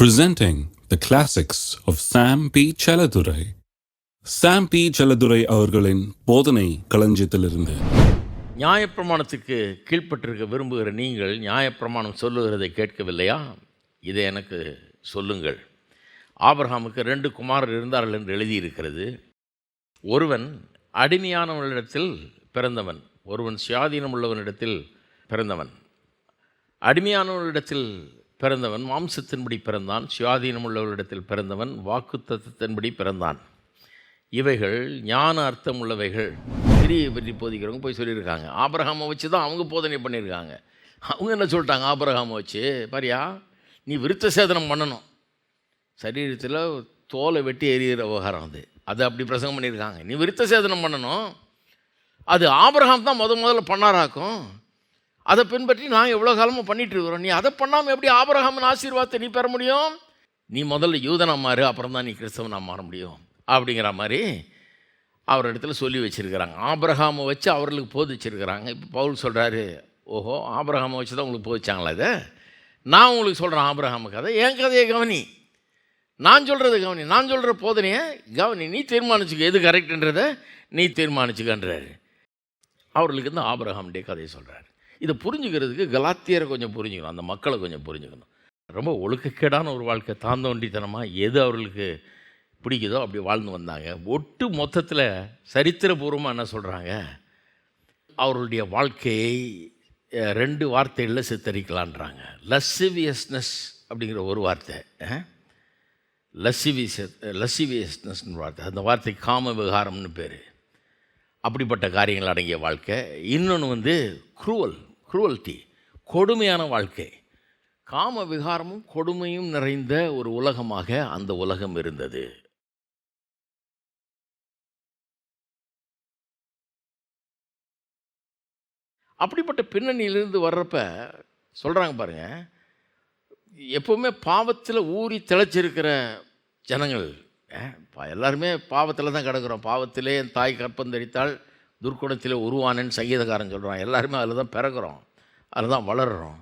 presenting the classics of Sam P. Chaladurai. Sam P. Chaladurai அவர்களின் போதனை களஞ்சியத்திலிருந்து நியாயப்பிரமாணத்துக்கு கீழ்ப்பட்டிருக்க விரும்புகிற நீங்கள் நியாயப்பிரமாணம் சொல்லுகிறதை கேட்கவில்லையா இதை எனக்கு சொல்லுங்கள் ஆபிரஹாமுக்கு ரெண்டு குமாரர் இருந்தார்கள் என்று எழுதியிருக்கிறது ஒருவன் அடிமையானவனிடத்தில் பிறந்தவன் ஒருவன் சுயாதீனம் உள்ளவனிடத்தில் பிறந்தவன் அடிமையானவனிடத்தில் பிறந்தவன் மாம்சத்தின்படி பிறந்தான் சுயாதீனம் உள்ளவரிடத்தில் பிறந்தவன் வாக்குத்தத்தின்படி பிறந்தான். இவைகள் ஞான அர்த்தம் உள்ளவைகள். கிரியை பற்றி போதிக்கிறவங்க போய் சொல்லியிருக்காங்க. ஆபரகாமை வச்சு தான் அவங்க போதனை பண்ணியிருக்காங்க. அவங்க என்ன சொல்லிட்டாங்க? ஆபரகாமை வச்சு பாரியா நீ விருத்த சேதனம் பண்ணணும். சரீரத்தில் தோலை வெட்டி எறிகிற விவகாரம் அது. அது அப்படி பிரசங்கம் பண்ணியிருக்காங்க. நீ விருத்த சேதனம் பண்ணணும். அது ஆபரகாம் தான் முத முதல்ல பண்ணாராக்கும். அதை பின்பற்றி நான் எவ்வளோ காலமாக பண்ணிட்டு இருக்கிறோம். நீ அதை பண்ணாமல் எப்படி ஆபிரகாமின் ஆசீர்வாதத்தை நீ பெற முடியும்? நீ முதல்ல யூதனாக மாறு அப்புறம் தான் நீ கிறிஸ்தவனாக மாற முடியும். அப்படிங்கிற மாதிரி அவர் இடத்துல சொல்லி வச்சுருக்கிறாங்க. ஆபரகாமை வச்சு அவர்களுக்கு போதிச்சிருக்கிறாங்க இப்போ பவுல் சொல்கிறாரு ஓஹோ ஆபரகாமை வச்சு தான் உங்களுக்கு போதிச்சாங்களா இதை? நான் உங்களுக்கு சொல்கிறேன் ஆபரகாம கதை. என் கதையை கவனி. நான் சொல்கிறது கவனி. நான் சொல்கிற போதனையை கவனி. நீ தீர்மானிச்சுக்க. எது கரெக்டுன்றதை நீ தீர்மானிச்சுக்கன்றாரு. அவர்களுக்கு இந்த ஆபிரகாமுடைய கதையை சொல்கிறாரு இதை புரிஞ்சுக்கிறதுக்கு கலாத்தியரை கொஞ்சம் புரிஞ்சுக்கணும் அந்த மக்களை கொஞ்சம் புரிஞ்சுக்கணும். ரொம்ப ஒழுக்கக்கேடான ஒரு வாழ்க்கை தாந்தோண்டித்தனமாக எது அவர்களுக்கு பிடிக்குதோ அப்படி வாழ்ந்து வந்தாங்க. ஒட்டு மொத்தத்தில் சரித்திரபூர்வமாக என்ன சொல்கிறாங்க அவர்களுடைய வாழ்க்கையை ரெண்டு வார்த்தைகளில் சித்தரிக்கலான்றாங்க. லஸ்ஸிவியஸ்னஸ் அப்படிங்கிற ஒரு வார்த்தை லஸ்ஸிவியஸ் லஸ்ஸிவியஸ்னஸ்னு வார்த்தை. அந்த வார்த்தை காம விகாரம்னு பேர். அப்படிப்பட்ட காரியங்கள் அடங்கிய வாழ்க்கை. இன்னொன்று வந்து குரூவல் குரூவல்ட்டி கொடுமையான வாழ்க்கை. காம விகாரமும் கொடுமையும் நிறைந்த ஒரு உலகமாக அந்த உலகம் இருந்தது. அப்படிப்பட்ட பின்னணியிலிருந்து வர்றப்ப சொல்கிறாங்க பாருங்க எப்போவுமே பாவத்தில் ஊறி திளைச்சிருக்கிற ஜனங்கள் எல்லாருமே பாவத்தில் தான் கிடக்கிறோம். பாவத்திலே என் தாய் கற்பந்தரித்தால் துர்க்குணத்தில் உருவானேன்னு சங்கீதக்காரன் சொல்கிறான் எல்லாருமே அதில் தான் பிறக்கிறோம். அதில் தான் வளர்கிறோம்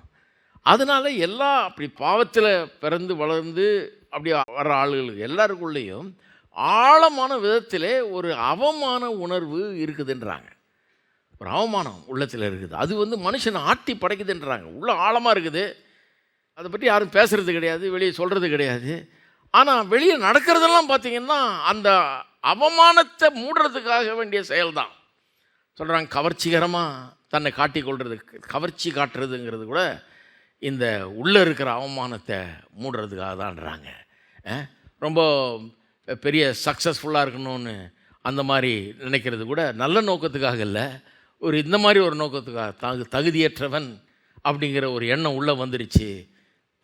அதனால எல்லா அப்படி பாவத்தில் பிறந்து வளர்ந்து அப்படி வர்ற ஆளுகளுக்கு எல்லாருக்குள்ளேயும் ஆழமான விதத்திலே ஒரு அவமான உணர்வு இருக்குதுன்றாங்க. ஒரு அவமானம் உள்ளத்தில் இருக்குது. அது வந்து மனுஷனை ஆட்டி படைக்குதுன்றாங்க. உள்ள ஆழமாக இருக்குது. அதை பற்றி யாரும் பேசுகிறது கிடையாது வெளியே சொல்கிறது கிடையாது. ஆனால் வெளியே நடக்கிறதெல்லாம் பார்த்திங்கன்னா அந்த அவமானத்தை மூடுறதுக்காக வேண்டிய செயல்தான். சொல்கிறாங்க கவர்ச்சிகரமாக தன்னை காட்டிக்கொள்வது கவர்ச்சி காட்டுறதுங்கிறது கூட இந்த உள்ளே இருக்கிற அவமானத்தை மூடுறதுக்காக தான்றாங்க ரொம்ப பெரிய சக்ஸஸ்ஃபுல்லாக இருக்கணும்னு அந்த மாதிரி நினைக்கிறது கூட நல்ல நோக்கத்துக்காக இல்லை. ஒரு இந்த மாதிரி ஒரு நோக்கத்துக்காக தகு தகுதியற்றவன் அப்படிங்கிற ஒரு எண்ணம் உள்ளே வந்துருச்சு.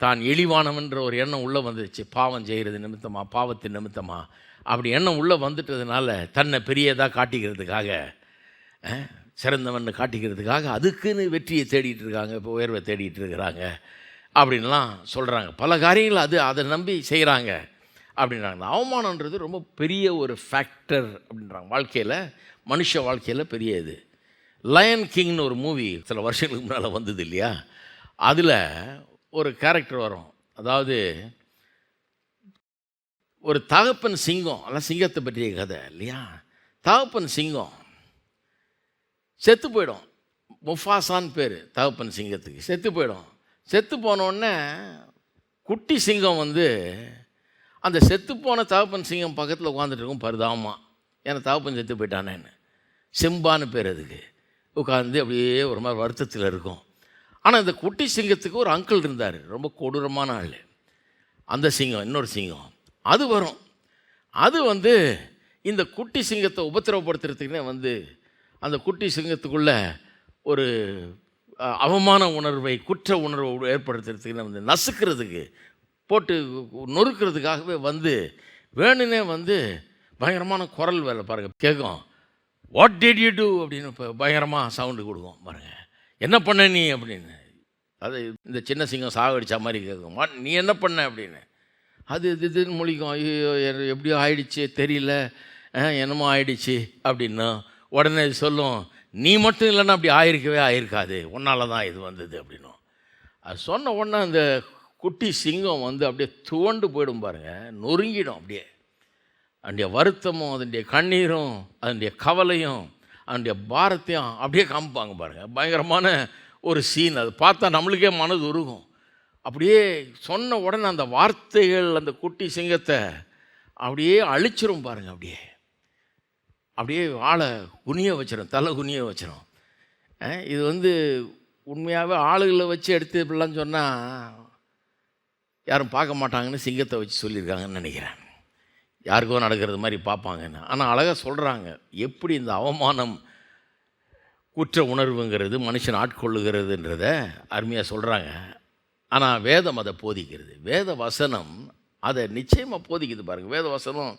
தான் இழிவானவன்ற ஒரு எண்ணம் உள்ளே வந்துருச்சு. பாவம் செய்கிறது நிமித்தமா பாவத்தின் நிமித்தமாக அப்படி எண்ணம் உள்ளே வந்துட்டதுனால தன்னை பெரியதாக காட்டிக்கிறதுக்காக சிறந்தவன் காட்டிக்கிறதுக்காக அதுக்குன்னு வெற்றியை தேடிட்டு இருக்காங்க இப்போ உயர்வை தேடிட்டு இருக்கிறாங்க அப்படின்லாம் சொல்கிறாங்க பல காரியங்கள் அது அதை நம்பி செய்கிறாங்க அப்படின்றாங்க. இந்த அவமானன்றது ரொம்ப பெரிய ஒரு ஃபேக்டர் அப்படின்றாங்க. வாழ்க்கையில் மனுஷ வாழ்க்கையில் பெரிய இது. லயன் கிங்னு ஒரு மூவி சில வருஷங்களுக்கு முன்னால் வந்தது இல்லையா? அதில் ஒரு கேரக்டர் வரும். அதாவது ஒரு தகப்பன் சிங்கம் அதான் சிங்கத்தை பற்றிய கதை இல்லையா? தகப்பன் சிங்கம் செத்து போயிடும். முஃபாசான்னு பேர் தகப்பன் சிங்கத்துக்கு. செத்து போயிடும். செத்து போனோடனே குட்டி சிங்கம் வந்து அந்த செத்து போன தகப்பன் சிங்கம் பக்கத்தில் உட்காந்துட்டு இருக்கும் பரிதாபமா ஏன்னா தகப்பன் செத்து போயிட்டானேன்னு. செம்பான்னு பேர் அதுக்கு. உட்காந்து அப்படியே ஒரு மாதிரி வருத்தத்தில் இருக்கும். ஆனால் இந்த குட்டி சிங்கத்துக்கு ஒரு அங்கிள் இருந்தார். ரொம்ப கொடூரமான ஆள். அந்த சிங்கம் இன்னொரு சிங்கம். அது வரும். அது வந்து இந்த குட்டி சிங்கத்தை உபத்திரவப்படுத்துறதுக்குன்னே வந்து அந்த குட்டி சிங்கத்துக்குள்ள ஒரு அவமான உணர்வை குற்ற உணர்வை ஏற்படுத்துறதுக்கு வந்து நசுக்கிறதுக்கு போட்டு நொறுக்கிறதுக்காகவே வந்து வேணுனே வந்து பயங்கரமான குரல் வேலை பாருங்கள் கேட்கும் வாட் டிட் யூ டூ அப்படின்னு இப்போ பயங்கரமாக சவுண்டு கொடுக்கும் பாருங்கள் என்ன பண்ண நீ? அப்படின்னு. அது இந்த சின்ன சிங்கம் சாகடிச்சா மாதிரி கேட்கும் நீ என்ன பண்ண? அப்படின்னு. அது இது இதுன்னு முழிக்கும். ஐயோ எப்படியோ ஆயிடுச்சு தெரியல. என்னமோ ஆயிடுச்சு அப்படின்னா உடனே இது சொல்லும் நீ மட்டும் இல்லைன்னா அப்படி ஆயிருக்கவே ஆயிருக்காது உன்னால தான் இது வந்தது அப்படின்னும். அது சொன்ன உடனே அந்த குட்டி சிங்கம் வந்து அப்படியே துவண்டு போயிடும் பாருங்க நொறுங்கிடும் அப்படியே. அதனுடைய வருத்தமும் அதனுடைய கண்ணீரும் அதனுடைய கவலையும் அதனுடைய பாரத்தையும் அப்படியே காமிப்பாங்க பாருங்கள் பயங்கரமான ஒரு சீன் அது பார்த்தா நம்மளுக்கே மனது உருகும். அப்படியே சொன்ன உடனே அந்த வார்த்தைகள் அந்த குட்டி சிங்கத்தை அப்படியே அழிச்சிரும் பாருங்க அப்படியே. அப்படியே ஆளை குனிய வச்சிடும் தலை குனிய வச்சிடும் இது வந்து உண்மையாகவே ஆளுகளை வச்சு எடுத்து இப்படிலாம் சொன்னால் யாரும் பார்க்க மாட்டாங்கன்னு சிங்கத்தை வச்சு சொல்லியிருக்காங்கன்னு நினைக்கிறேன். யாருக்கோ நடக்கிறது மாதிரி பார்ப்பாங்கன்னு. ஆனால் அழகாக சொல்கிறாங்க எப்படி இந்த அவமானம் குற்ற உணர்வுங்கிறது மனுஷன் ஆட்கொள்ளுகிறதுன்றத அருமையாக சொல்கிறாங்க ஆனால் வேதம் அதை போதிக்கிறது. வேத வசனம் அதை நிச்சயமாக போதிக்குது பாருங்கள் வேத வசனம்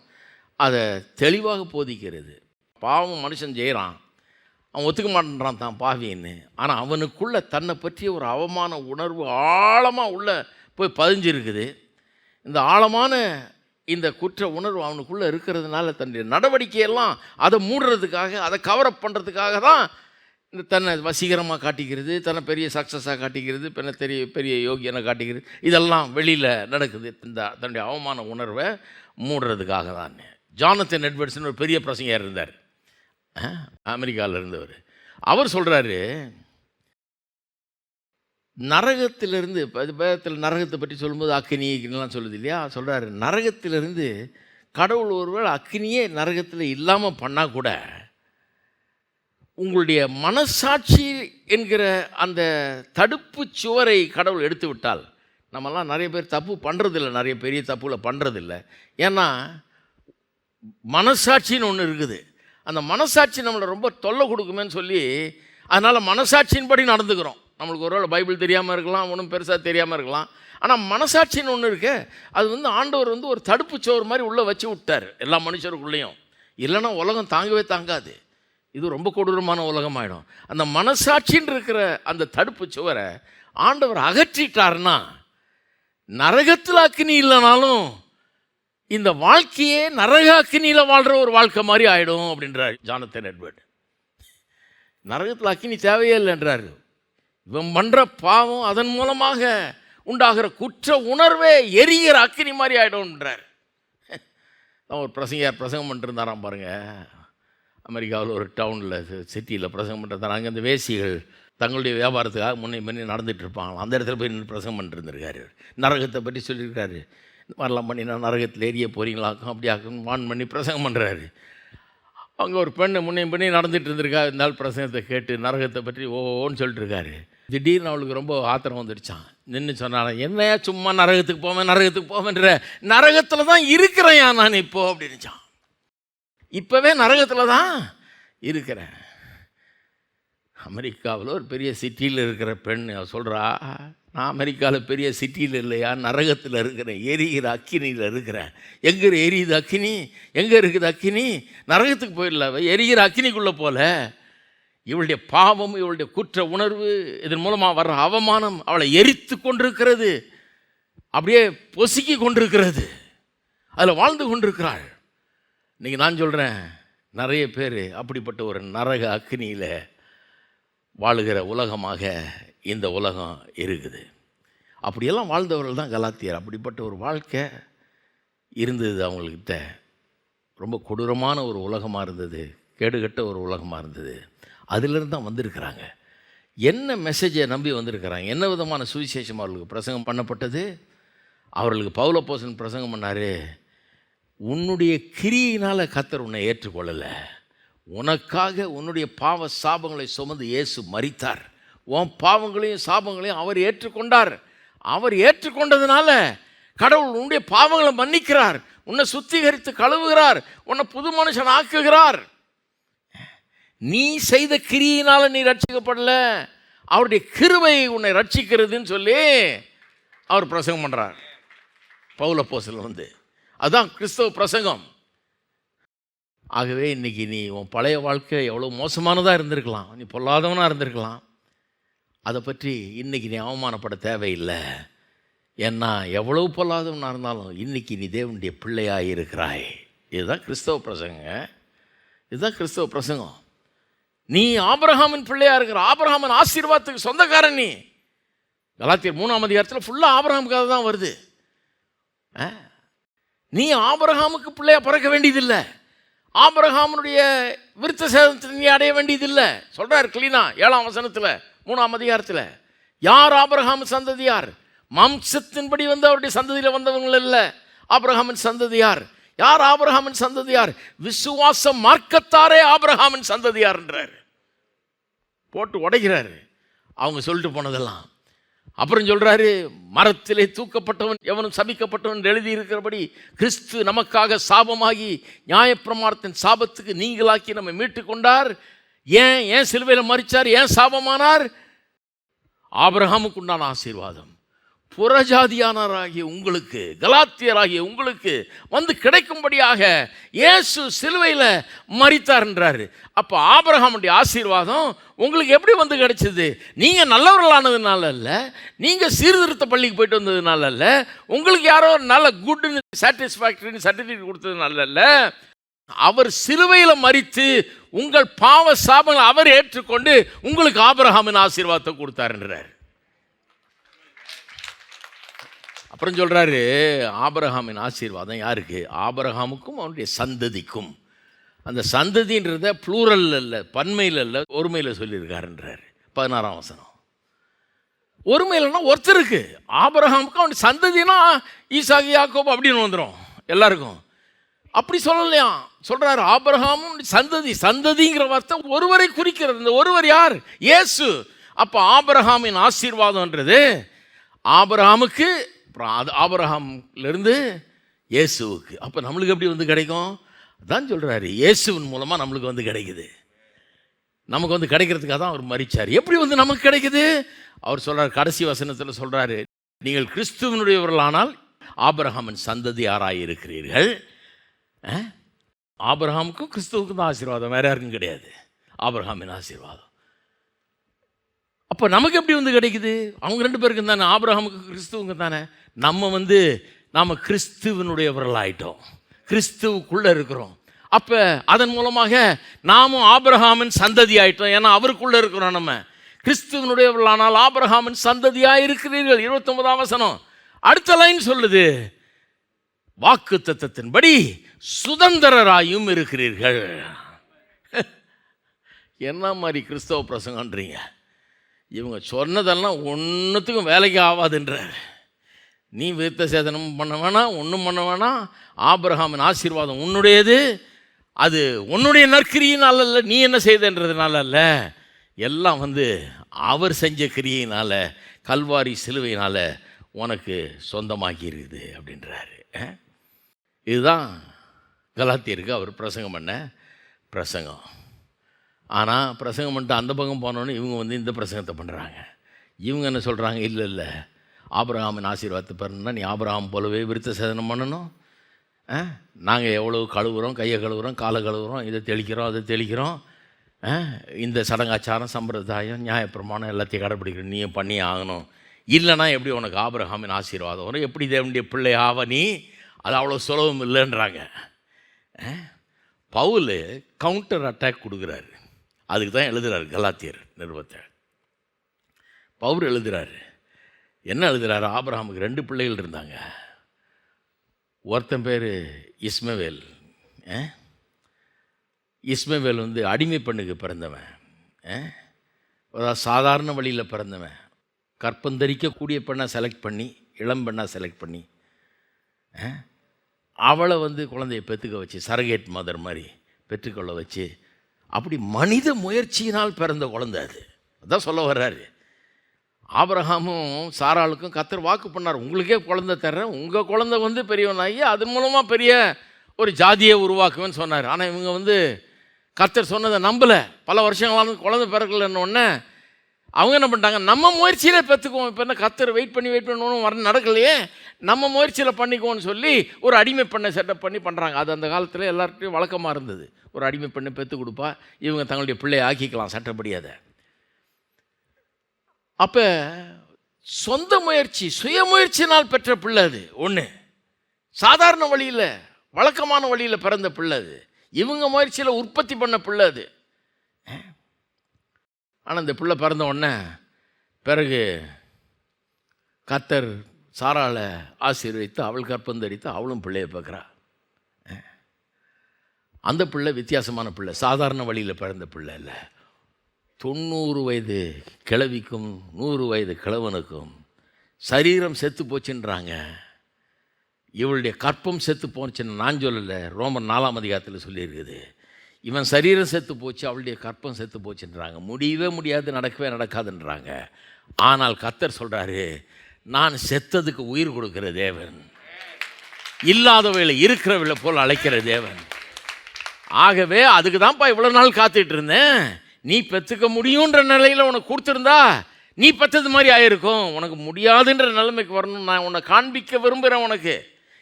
அதை தெளிவாக போதிக்கிறது. பாவம் மனுஷன் செய்கிறான் அவன் ஒத்துக்க மாட்டேன்றான் தான் பாவின்னு. ஆனால் அவனுக்குள்ள தன்னை பற்றிய ஒரு அவமான உணர்வு ஆழமாக உள்ள போய் பதிஞ்சிருக்குது. இந்த ஆழமான இந்த குற்ற உணர்வு அவனுக்குள்ளே இருக்கிறதுனால தன்னுடைய நடவடிக்கையெல்லாம் அதை மூடுறதுக்காக அதை கவரப் பண்ணுறதுக்காக தான் இந்த தன்னை வசீகரமாக காட்டிக்கிறது தன்னை பெரிய சக்ஸஸாக காட்டிக்கிறது பின்ன பெரிய பெரிய யோகியனை காட்டிக்கிறது. இதெல்லாம் வெளியில் நடக்குது. இந்த தன்னுடைய அவமான உணர்வை மூடுறதுக்காக தான். ஜானத்தன் எட்வர்ட்ஸ்னு ஒரு பெரிய பிரசங்கையாக இருந்தார். அமெரிக்காவில் இருந்தவர் அவர் சொல்கிறாரு நரகத்திலிருந்து இப்போ வேதத்தில் நரகத்தை பற்றி சொல்லும்போது அக்னி அக்னிலாம் சொல்லுது இல்லையா? சொல்கிறாரு நரகத்திலிருந்து கடவுள் ஒருவர் அக்னியே நரகத்தில் இல்லாமல் பண்ணால் கூட உங்களுடைய மனசாட்சி என்கிற அந்த தடுப்பு சுவரை கடவுள் எடுத்து விட்டால் நம்மலாம் நிறைய பேர் தப்பு பண்ணுறதில்ல நிறைய பெரிய தப்புகளை பண்ணுறதில்ல ஏன்னா மனசாட்சின்னு ஒன்று இருக்குது. அந்த மனசாட்சி நம்மளை ரொம்ப தொல்லை கொடுக்குமேன்னு சொல்லி அதனால் மனசாட்சியின்படி நடந்துக்கிறோம். நம்மளுக்கு ஒருவேளை பைபிள் தெரியாமல் இருக்கலாம் ஒன்றும் பெருசாக தெரியாமல் இருக்கலாம். ஆனால் மனசாட்சின்னு ஒன்று இருக்கு அது வந்து ஆண்டவர் வந்து ஒரு தடுப்பு சோறு மாதிரி உள்ளே வச்சு விட்டார் எல்லா மனுஷருக்குள்ளேயும். இல்லைன்னா உலகம் தாங்கவே தாங்காது. இது ரொம்ப கொடூரமான உலகமாயிடும். அந்த மனசாட்சின்னு இருக்கிற அந்த தடுப்பு சுவரை ஆண்டவர் அகற்றிட்டாருன்னா நரகத்தில் அக்னி இல்லைனாலும் இந்த வாழ்க்கையே நரக அக்னியில் வாழ்கிற ஒரு வாழ்க்கை மாதிரி ஆகிடும் அப்படின்றார் ஜானத்தன் எட்வர்ட். நரகத்தில் அக்னி தேவையே இல்லைன்றார். இவன் பண்ணுற பாவம் அதன் மூலமாக உண்டாகிற குற்ற உணர்வே எரிகிற அக்னி மாதிரி ஆகிடும்ன்றார் தான் ஒரு பிரசங்கியார் பிரசங்கம் பண்ணிருந்தாராம் பாருங்கள் அமெரிக்காவில் ஒரு டவுனில் சிட்டியில் பிரசங்கம் பண்ணுறாரு அங்கே அந்த வேசிகள் தங்களுடைய வியாபாரத்துக்காக முன்னே முன்னே நடந்துகிட்டு இருப்பாங்க அந்த இடத்துல போய் நின்று பிரசங்கம் பண்ணிட்டு இருந்திருக்காரு நரகத்தை பற்றி சொல்லியிருக்காரு. இந்த மாதிரிலாம் பண்ணி நான் நரகத்தில் எரிய போகிறீங்களாக்கும் அப்படி ஆக்கும் வான் பண்ணி பிரசங்கம் பண்ணுறாரு அங்கே ஒரு பெண்ணை முன்னே பண்ணி நடந்துகிட்டு இருந்திருக்கா இருந்தாலும் பிரசங்கத்தை கேட்டு நரகத்தை பற்றி ஓன்னு சொல்லிட்டுருக்காரு திடீர்னு அவளுக்கு ரொம்ப ஆத்திரம் வந்துடுச்சான் நின்று சொன்னாலும் என்னையா சும்மா நரகத்துக்கு போவேன் நரகத்துக்கு போவேன்ற நரகத்தில் தான் இருக்கிறேன் நான் இப்போ அப்படின்னுச்சான் இப்போவே நரகத்தில் தான் இருக்கிறேன். அமெரிக்காவில் ஒரு பெரிய சிட்டியில் இருக்கிற பெண் சொல்கிறா நான் அமெரிக்காவில் பெரிய சிட்டியில் இல்லையா? நரகத்தில் இருக்கிறேன் எரிகிற அக்கினியில் இருக்கிறேன் எங்கே எரியுது அக்கினி? எங்கே இருக்குது அக்கினி? நரகத்துக்கு போயிடல எரிகிற அக்கினிக்குள்ளே போல. இவளுடைய பாவம் இவளுடைய குற்ற உணர்வு இதன் மூலமாக வர்ற அவமானம் அவளை எரித்து கொண்டிருக்கிறது. அப்படியே பொசுக்கி கொண்டிருக்கிறது. அதில் வாழ்ந்து கொண்டிருக்கிறாள். இன்றைக்கி நான் சொல்கிறேன் நிறைய பேர் அப்படிப்பட்ட ஒரு நரக அக்னியில் வாழுகிற உலகமாக இந்த உலகம் இருக்குது. அப்படியெல்லாம் வாழ்ந்தவர்கள் தான் கலாத்தியர். அப்படிப்பட்ட ஒரு வாழ்க்கை இருந்தது அவங்கக்கிட்ட ரொம்ப கொடூரமான ஒரு உலகமாக இருந்தது. கேடுகட்ட ஒரு உலகமாக இருந்தது. அதிலிருந்து தான் வந்திருக்கிறாங்க. என்ன மெசேஜை நம்பி வந்திருக்கிறாங்க? என்ன விதமான சுவிசேஷம் அவர்களுக்கு பிரசங்கம் பண்ணப்பட்டது? அவர்களுக்கு பௌலப்போசன் பிரசங்கம் பண்ணார் உன்னுடைய கிரியினால் கத்தர் உன்னை ஏற்றுக்கொள்ளலை. உனக்காக உன்னுடைய பாவ சாபங்களை சுமந்து இயேசு மறித்தார் உன் பாவங்களையும் சாபங்களையும் அவர் ஏற்றுக்கொண்டார். அவர் ஏற்றுக்கொண்டதுனால கடவுள் உன்னுடைய பாவங்களை மன்னிக்கிறார். உன்னை சுத்திகரித்து கழுவுகிறார். உன்னை புது மனுஷன் ஆக்குகிறார். நீ செய்த கிரியினால் நீ ரட்சிக்கப்படல. அவருடைய கிருவை உன்னை ரட்சிக்கிறதுன்னு சொல்லி அவர் பிரசங்கம் பண்ணுறார் பௌலப்போசல் வந்து அதுதான் கிறிஸ்தவ பிரசங்கம். ஆகவே இன்னைக்கு நீ உன் பழைய வாழ்க்கை எவ்வளோ மோசமானதாக இருந்திருக்கலாம். நீ பொல்லாதவனாக இருந்திருக்கலாம். அதை பற்றி இன்னைக்கு நீ அவமானப்பட தேவையில்லை. ஏன்னா எவ்வளவு பொல்லாதவனாக இருந்தாலும் இன்றைக்கி நீ தேவனுடைய பிள்ளையாக இருக்கிறாய். இதுதான் கிறிஸ்தவ பிரசங்க. இதுதான் கிறிஸ்தவ பிரசங்கம். நீ ஆபிரகாமின் பிள்ளையாக இருக்கிற ஆபிரகாமின் ஆசீர்வாதத்துக்கு சொந்தக்காரன் நீ. கலாத்தியர் மூணாம் அதிகாரத்தில் ஃபுல்லாக ஆபிரகாமுக்காக தான் வருது. ஆ? நீ ஆபிரகாமுக்கு பிள்ளையாக பிறக்க வேண்டியதில்லை. ஆபிரகாமுடைய விருத்த சேதத்தை நீ அடைய வேண்டியதில்லை. சொல்கிறார் கிளீனா ஏழாம் வசனத்தில். மூணாம் அதிகாரத்தில் யார் ஆபிரகாம் சந்ததியார் மாம்சத்தின்படி வந்து அவருடைய சந்ததியில் வந்தவங்கள் இல்லை. ஆபிரகாமின் சந்ததியார் யார்? ஆபிரகாமின் சந்ததியார் விசுவாச மார்க்கத்தாரே ஆபிரகாமின் சந்ததியார்ன்றார் போட்டு உடைகிறாரு அவங்க சொல்லிட்டு போனதெல்லாம். அப்புறம் சொல்றாரு மரத்திலே தூக்கப்பட்டவன் எவனும் சபிக்கப்பட்டவன் எழுதி இருக்கிறபடி கிறிஸ்து நமக்காக சாபமாகி நியாயப்பிரமாணத்தின் சாபத்துக்கு நீங்களாக்கி நம்ம மீட்டு கொண்டார். ஏன் ஏன் சிலுவையில் மறிச்சார் ஏன் சாபமானார்? ஆபிரகாமுக்கு உண்டான ஆசீர்வாதம். புறஜாதியானராகிய உங்களுக்கு கலாத்தியராகிய உங்களுக்கு வந்து கிடைக்கும்படியாக இயேசு சிலுவையில் மறித்தார்ன்றாரு அப்போ ஆபரகாமுடைய ஆசீர்வாதம் உங்களுக்கு எப்படி வந்து கிடைச்சிது? நீங்கள் நல்லவர்களானதுனால இல்லை நீங்கள் சீர்திருத்த பள்ளிக்கு போயிட்டு வந்ததுனால இல்லை உங்களுக்கு யாரோ நல்ல குட்னு சாட்டிஸ்ஃபேக்டரின்னு சர்டிஃபிகேட் கொடுத்ததுனால இல்லை அவர் சிலுவையில் மறித்து உங்கள் பாவ சாபங்களை அவர் ஏற்றுக்கொண்டு உங்களுக்கு ஆபரகாமின் ஆசீர்வாதத்தை கொடுத்தாருன்றார் அப்புறம் சொல்கிறாரு ஆபரகாமின் ஆசீர்வாதம் யாருக்கு? ஆபரகாமுக்கும் அவனுடைய சந்ததிக்கும். அந்த சந்ததின்றத ப்ளூரல் அல்ல பன்மையில் அல்ல ஒருமையில் சொல்லியிருக்காருன்றார் பதினாறாம் வசனம். ஒருமையில்னா ஒருத்தருக்கு. ஆபரகாமுக்கும் அவனுடைய சந்ததினா ஈசாகி யாக்கோப் அப்படின்னு வந்துடும் எல்லாருக்கும். அப்படி சொல்லலையா? சொல்கிறார் ஆபரகாமும் சந்ததி சந்ததிங்கிற வார்த்தை ஒருவரை குறிக்கிறது. இந்த ஒருவர் யார்? இயேசு. அப்போ ஆபரகாமின் ஆசீர்வாதம்ன்றது ஆபரகாமுக்கு அப்புறம் அது ஆபரகாம்லேருந்து இயேசுவுக்கு. அப்போ நம்மளுக்கு எப்படி வந்து கிடைக்கும்? அதான் சொல்கிறாரு இயேசுவின் மூலமாக நம்மளுக்கு வந்து கிடைக்குது. நமக்கு வந்து கிடைக்கிறதுக்காக தான் அவர் மறிச்சார் எப்படி வந்து நமக்கு கிடைக்குது? அவர் சொல்கிறார் கடைசி வசனத்தில் சொல்கிறாரு நீங்கள் கிறிஸ்துவனுடையவர்களானால் ஆபிரகாமின் சந்ததியாராய் இருக்கிறீர்கள் ஆபிரஹாமுக்கும் கிறிஸ்துவுக்கும் தான் ஆசீர்வாதம் வேற யாருக்கும் கிடையாது. ஆபிரஹாமின் ஆசீர்வாதம். அப்போ நமக்கு எப்படி வந்து கிடைக்குது? அவங்க ரெண்டு பேருக்கும் தானே ஆபிரஹாமுக்கு கிறிஸ்துவுங்க தானே. நம்ம வந்து நாம் கிறிஸ்துவனுடையவர்கள் ஆயிட்டோம் கிறிஸ்துவுக்குள்ளே இருக்கிறோம். அப்போ அதன் மூலமாக நாமும் ஆபிரஹாமின் சந்ததி ஆயிட்டோம் ஏன்னா அவருக்குள்ளே இருக்கிறோம் நம்ம. கிறிஸ்துவனுடையவர்களானால் ஆபிரஹாமின் சந்ததியாக இருக்கிறீர்கள் இருபத்தொன்பதாம் வசனம். அடுத்த லைன் சொல்லுது. வாக்கு தத்தத்தின்படி சுதந்திரராயும் இருக்கிறீர்கள். என்ன மாதிரி கிறிஸ்தவ பிரசங்கன்றீங்க? இவங்க சொன்னதெல்லாம் ஒன்றுத்துக்கும் வேலைக்கு ஆகாதுன்றார் நீ விருத்த சேதனம் பண்ண வேணாம் ஒன்றும் பண்ண வேணாம் ஆபிரஹாமின் ஆசீர்வாதம் உன்னுடையது. அது உன்னுடைய நற்கிரியினால் அல்ல நீ என்ன செய்தன்றதுனால அல்ல எல்லாம் வந்து அவர் செஞ்ச கிரியினால் கல்வாரி சிலுவையினால் உனக்கு சொந்தமாக்கி இருக்குது அப்படின்றாரு. ஆ இதுதான் கலாத்தியருக்கு அவர் பிரசங்கம் பண்ண பிரசங்கம். ஆனால் பிரசங்கம் பண்ணிட்டு அந்த பக்கம் போனோன்னு இவங்க வந்து இந்த பிரசங்கத்தை பண்ணுறாங்க இவங்க என்ன சொல்கிறாங்க இல்லை இல்லை. ஆபிரகாமின் ஆசீர்வாதத்தை பெறணும்னா நீ ஆபிரகாம் போலவே விருத்த சேதனம் பண்ணணும். நாங்கள் எவ்வளோ கழுவுறோம் கையை கழுவுறோம் காலை கழுவுறோம் இதை தெளிக்கிறோம் அதை தெளிக்கிறோம். ஆ, இந்த சடங்காச்சாரம் சம்பிரதாயம் நியாயப்பிரமாணம் எல்லாத்தையும் கடைப்பிடிக்கிறோம். நீயும் பண்ணி ஆகணும். இல்லைன்னா எப்படி உனக்கு ஆபிரகாமின் ஆசீர்வாதம் வரும்? எப்படி தேவனுடைய பிள்ளை ஆவ நீ அது அவ்வளோ சுலபம் இல்லைன்றாங்க. ஆ, பவுல் கவுண்டர் அட்டாக் கொடுக்குறாரு. அதுக்கு தான் எழுதுறாரு கலாத்தியர் நிருபத்தை. பவுர் எழுதுறாரு. என்ன எழுதுகிறாரு ஆபிரகாமுக்கு ரெண்டு பிள்ளைகள் இருந்தாங்க. ஒருத்தன் பேர் இஸ்மவேல். ஆ? இஸ்மவேல் வந்து அடிமை பெண்ணுக்கு பிறந்தவன். ஆ? அதாவது சாதாரண வழியில் பிறந்தவன். கற்பந்தரிக்கக்கூடிய பெண்ணை செலக்ட் பண்ணி இளம் பெண்ணாக செலக்ட் பண்ணி ஆ? அவளை வந்து குழந்தைய பெற்றுக்க வச்சு சரகேட் மதர் மாதிரி பெற்றுக்கொள்ள வச்சு அப்படி மனித முயற்சியினால் பிறந்த குழந்தை அது அதான் சொல்ல வர்றாரு ஆபரகாமும் சாராளுக்கும் கத்தர் வாக்கு பண்ணார் உங்களுக்கே குழந்தை தர்றேன் உங்கள் குழந்தை வந்து பெரியவனாகி அது மூலமாக பெரிய ஒரு ஜாதியை உருவாக்குவேன்னு சொன்னார் ஆனால் இவங்க வந்து கத்தர் சொன்னதை நம்பலை பல வருஷங்களாலும் குழந்தை பிறக்கலன்னு அவங்க என்ன பண்ணிட்டாங்க நம்ம முயற்சியில் பெற்றுக்குவோம் இப்போ என்ன கத்தர் வெயிட் பண்ணி வெயிட் பண்ணணும் வர நடக்கலையே நம்ம முயற்சியில் பண்ணிக்குவோன்னு சொல்லி ஒரு அடிமை பெண்ணை செட்டப் பண்ணி பண்ணுறாங்க அது அந்த காலத்தில் எல்லார்ட்டையும் வழக்கமாக இருந்தது. ஒரு அடிமை பெண்ணை பெற்று கொடுப்பா இவங்க தங்களுடைய பிள்ளையை ஆக்கிக்கலாம் சட்டப்படி அதை. அப்போ சொந்த முயற்சி சுய முயற்சியினால் பெற்ற பிள்ளை அது ஒன்று சாதாரண வழியில் வழக்கமான வழியில் பிறந்த பிள்ளை அது. இவங்க முயற்சியில் உற்பத்தி பண்ண பிள்ளை அது. ஆனால் இந்த பிள்ளை பிறந்த உடனே பிறகு கத்தர் சாராளை ஆசீர்வதித்து அவள் கற்பம் தரித்து அவளும் பிள்ளையை பார்க்குறா. அந்த பிள்ளை வித்தியாசமான பிள்ளை சாதாரண வழியில் பிறந்த பிள்ளை இல்லை தொண்ணூறு வயது கிழவிக்கும் நூறு வயது கிழவனுக்கும் சரீரம் செத்து போச்சுன்றாங்க. இவளுடைய கற்பம் செத்து போச்சுன்னு நான் சொல்லலை ரோமர் நாலாம் அதிகாரத்தில் சொல்லியிருக்குது. இவன் சரீரம் செத்து போச்சு அவளுடைய கற்பம் செத்து போச்சுன்றாங்க. முடியவே முடியாது நடக்கவே நடக்காதுன்றாங்க. ஆனால் கத்தர் சொல்கிறாரு நான் செத்ததுக்கு உயிர் கொடுக்கிற தேவன். இல்லாதவையில் இருக்கிறவளை போல் அழைக்கிற தேவன். ஆகவே அதுக்கு தான்ப்பா இவ்வளோ நாள் காத்துட்டு இருந்தேன். நீ பெற்றுக்க முடியுன்ற நிலையில் உனக்கு கொடுத்துருந்தா நீ பெற்றது மாதிரி ஆயிருக்கும். உனக்கு முடியாதுன்ற நிலைமைக்கு வரணும் நான் உன்னை காண்பிக்க விரும்புகிறேன் உனக்கு.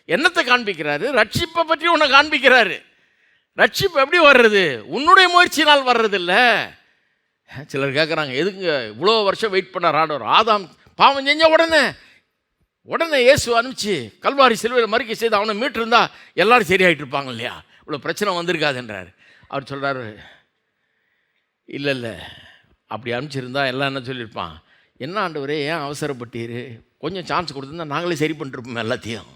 என்னத்தை காண்பிக்கிறாரு? ரட்சிப்பை பற்றி உன்னை காண்பிக்கிறாரு. ரட்சிப்பு எப்படி வர்றது? உன்னுடைய முயற்சினால் வர்றதில்ல. சிலர் கேட்குறாங்க எதுங்க இவ்வளோ வருஷம் வெயிட் பண்ண ஆடவர் ஆதாம் பாவம் செஞ்ச உடனே உடனே இயேசு அனுப்பிச்சு கல்வாரி சிலுவையில் மறிக்க செய்து அவனை மீட்டிருந்தா எல்லாரும் சரியாயிட்டு இருப்பாங்க இல்லையா? இவ்வளோ பிரச்சனை வந்திருக்காதுன்றார். அவர் சொல்கிறாரு இல்லை இல்லை. அப்படி அனுப்பிச்சிருந்தா எல்லாம் என்ன சொல்லியிருப்பான்? என்ன ஆண்டவரே ஏன் அவசரப்பட்டீர்? கொஞ்சம் சான்ஸ் கொடுத்துருந்தா நாங்களே சரி பண்ணிருப்போம் எல்லாத்தையும்.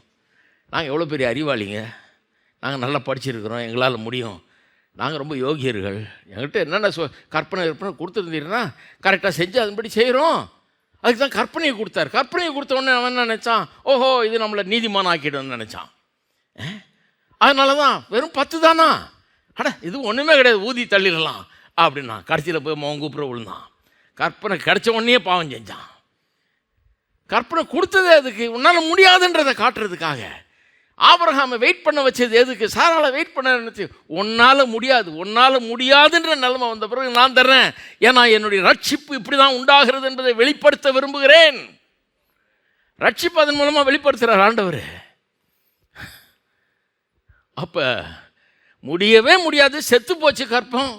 நாங்கள் எவ்வளோ பெரிய அறிவாளிங்க. நாங்கள் நல்லா படிச்சிருக்கிறோம். எங்களால் முடியும். நாங்கள் ரொம்ப யோகியர்கள். எங்கள்கிட்ட என்னென்ன சொ கற்பனை கற்பனை கொடுத்துருந்தீங்கன்னா கரெக்டாக செஞ்சு அதன்படி செய்கிறோம் அதுக்கு தான் கற்பனையை கொடுத்தாரு. கற்பனையை கொடுத்த உடனே அவன் என்ன நினச்சான்? ஓஹோ இது நம்மளை நீதிமான் ஆக்கிடும்னு நினச்சான். அதனால தான் வெறும் பத்து தானா? அட இது ஒன்றுமே கிடையாது. ஊதி தள்ளிடலாம். அப்படின்னா கடைசியில் போய் மோன் கூப்பிட விழுந்தான். கற்பனை கிடைச்ச உடனே பாவம் செஞ்சான். கற்பனை கொடுத்ததே அதுக்கு. உன்னால் முடியாதுன்றதை காட்டுறதுக்காக. ஆபரகாமை வெயிட் பண்ண வச்சது எதுக்கு? சாரால வெயிட் பண்ண உன்னால் முடியாது உன்னால் முடியாதுன்ற நிலைமை வந்த பிறகு நான் தர்றேன். ஏன்னா என்னுடைய ரட்சிப்பு இப்படி தான் உண்டாகிறது என்பதை வெளிப்படுத்த விரும்புகிறேன். ரட்சிப்பு அதன் மூலமாக வெளிப்படுத்துகிறார் ஆண்டவர். அப்போ முடியவே முடியாது செத்து போச்சு கற்பம்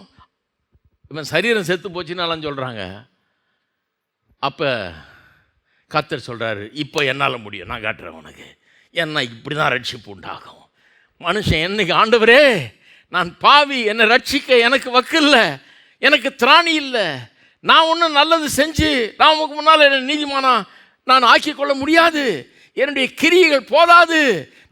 இவன் சரீரம் செத்து போச்சுன்னாலாம் சொல்கிறாங்க அப்போ கத்தர் சொல்கிறாரு இப்போ என்னால் முடியும் நான் காட்டுறேன் உனக்கு. என்ன இப்படி தான் ரட்சிப்பு உண்டாகும். மனுஷன் என்னைக்கு ஆண்டவரே நான் பாவி என்னை ரட்சிக்க எனக்கு வக்கில்ல எனக்கு திராணி இல்லை. நான் ஒன்றும் நல்லது செஞ்சு நான் உங்களுக்கு முன்னால் என்னை நீதிமானா நான் ஆக்கிக்கொள்ள முடியாது. என்னுடைய கிரியைகள் போதாது.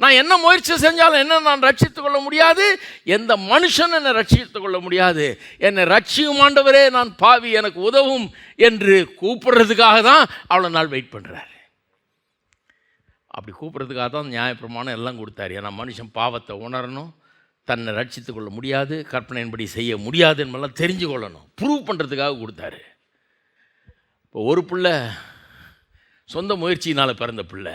நான் என்ன முயற்சி செஞ்சாலும் என்ன நான் ரட்சித்து கொள்ள முடியாது. எந்த மனுஷன் என்னை ரட்சித்து கொள்ள முடியாது. என்னை ரட்சியும் ஆண்டவரே நான் பாவி எனக்கு உதவும் என்று கூப்பிடுறதுக்காக தான் அவ்வளோ நாள் வெயிட் பண்ணுறாரு அப்படி கூப்பிட்றதுக்காக தான் நியாயப்பிரமாணம் எல்லாம் கொடுத்தாரு. ஏன்னா மனுஷன் பாவத்தை உணரணும் தன்னை ரட்சித்து கொள்ள முடியாது கற்பனையின்படி செய்ய முடியாது என்பதெல்லாம் தெரிஞ்சு கொள்ளணும். ப்ரூவ் பண்ணுறதுக்காக கொடுத்தாரு. இப்போ ஒரு பிள்ளை சொந்த முயற்சியினால் பிறந்த பிள்ளை.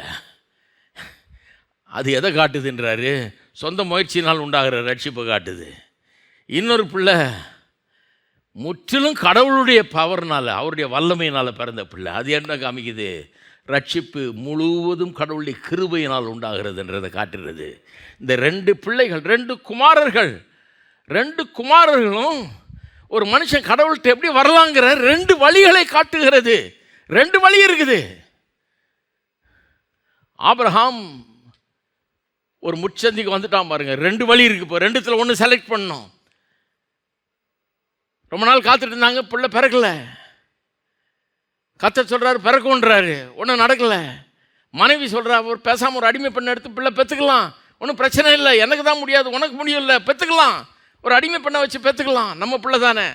அது எதை காட்டுதுன்றாரு? சொந்த முயற்சியினால் உண்டாகிற ரட்சிப்பை காட்டுது. இன்னொரு பிள்ளை முற்றிலும் கடவுளுடைய பவர்னால் அவருடைய வல்லமையினால் பிறந்த பிள்ளை. அது என்ன காமிக்குது? ரட்சிப்பு முழுவதும் கடவுளுடைய கிருபையினால் உண்டாகிறது என்றதை காட்டுகிறது. இந்த ரெண்டு பிள்ளைகள் ரெண்டு குமாரர்கள் ரெண்டு குமாரர்களும் ஒரு மனுஷன் கடவுள்கிட்ட எப்படி வரலாங்கிற ரெண்டு வழிகளை காட்டுகிறது. ரெண்டு வழி இருக்குது. ஆப்ரஹாம் ஒரு முச்சந்திக்கு வந்துட்டான் பாருங்கள் ரெண்டு வழி இருக்குது இப்போ. ரெண்டுத்தில் ஒன்று செலக்ட் பண்ணோம் ரொம்ப நாள் காத்துட்டு இருந்தாங்க பிள்ளை பிறக்கல. கத்த சொல்கிறாரு பிறக்குன்றாரு ஒன்றும் நடக்கலை. மனைவி சொல்கிறா ஒரு பேசாமல் ஒரு அடிமை பெண்ணை எடுத்து பிள்ளை பெற்றுக்கலாம் ஒன்றும் பிரச்சனை இல்லை. எனக்கு தான் முடியாது உனக்கு முடியல பெற்றுக்கலாம் ஒரு அடிமை பெண்ணை வச்சு பெற்றுக்கலாம் நம்ம பிள்ளை தானே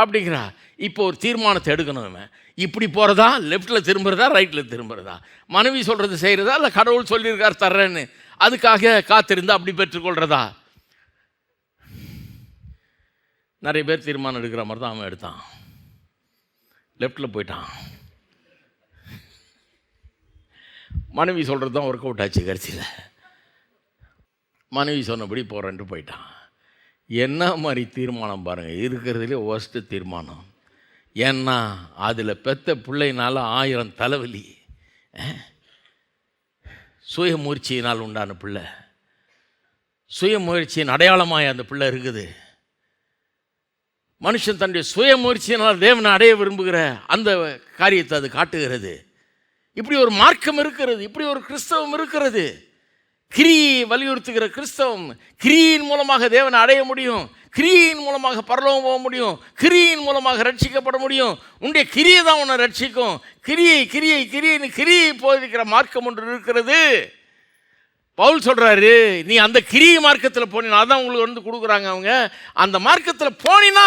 அப்படிங்கிறா. இப்போ ஒரு தீர்மானத்தை எடுக்கணும் இவன். இப்படி போகிறதா லெஃப்ட்டில் திரும்புகிறதா ரைட்டில் திரும்புகிறதா மனைவி சொல்கிறது செய்கிறதா இல்லை கடவுள் சொல்லியிருக்கார் தர்றேன்னு. அதுக்காக காத்திருந்து அப்படி பெற்றுக்கொள்கிறதா நிறைய பேர் தீர்மானம் எடுக்கிற மாதிரி தான் அவன் எடுத்தான். லெஃப்ட்டில் போயிட்டான். மனைவி சொல்கிறது தான் ஒர்க் அவுட் ஆச்சு கடைசியில். மனைவி சொன்னபடி போகிறேன்ட்டு போயிட்டான். என்ன மாதிரி தீர்மானம் பாருங்கள் இருக்கிறதுலே ஒஸ்ட்டு தீர்மானம். ஏன்னா அதில் பெத்த பிள்ளைனால ஆயிரம் தலைவலி. சுயமூர்ச்சியினால் உண்டான பிள்ளை. சுயமுயற்சியின் அடையாளமாக அந்த பிள்ளை இருக்குது. மனுஷன் தன்னுடைய சுயமுயற்சியினால் தேவனை அடைய விரும்புகிற அந்த காரியத்தை அது காட்டுகிறது. இப்படி ஒரு மார்க்கம் இருக்கிறது இப்படி ஒரு கிறிஸ்தவம் இருக்கிறது. கிரியை வலியுறுத்துகிற கிறிஸ்தவம் கிரியின் மூலமாக தேவனை அடைய முடியும் கிரியின் மூலமாக பரலோகம் போக முடியும் கிரியின் மூலமாக ரட்சிக்கப்பட முடியும். உன்னுடைய கிரியை தான் உன்னை ரட்சிக்கும். கிரியை கிரியை கிரியைன்னு கிரியை போதிக்கிற மார்க்கம் ஒன்று இருக்கிறது. பவுல் சொல்கிறாரு நீ அந்த கிரிய மார்க்கத்தில் போனீனா அதான் உங்களுக்கு வந்து கொடுக்குறாங்க அவங்க. அந்த மார்க்கத்தில் போனீன்னா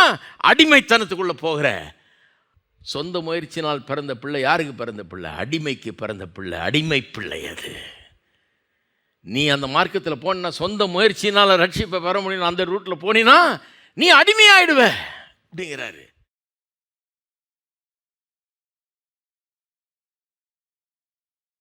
அடிமைத்தனத்துக்குள்ளே போகிற. சொந்த முயற்சினால் பிறந்த பிள்ளை யாருக்கு பிறந்த பிள்ளை? அடிமைக்கு பிறந்த பிள்ளை. அடிமை பிள்ளை அது. நீ அந்த மார்க்கத்தில் போனா சொந்த முயற்சினால் ரட்சிப்பை பெற முடியும் அந்த ரூட்டில் போனீன்னா நீ அடிமையாயிடுவ. அப்படிங்கிறாரு.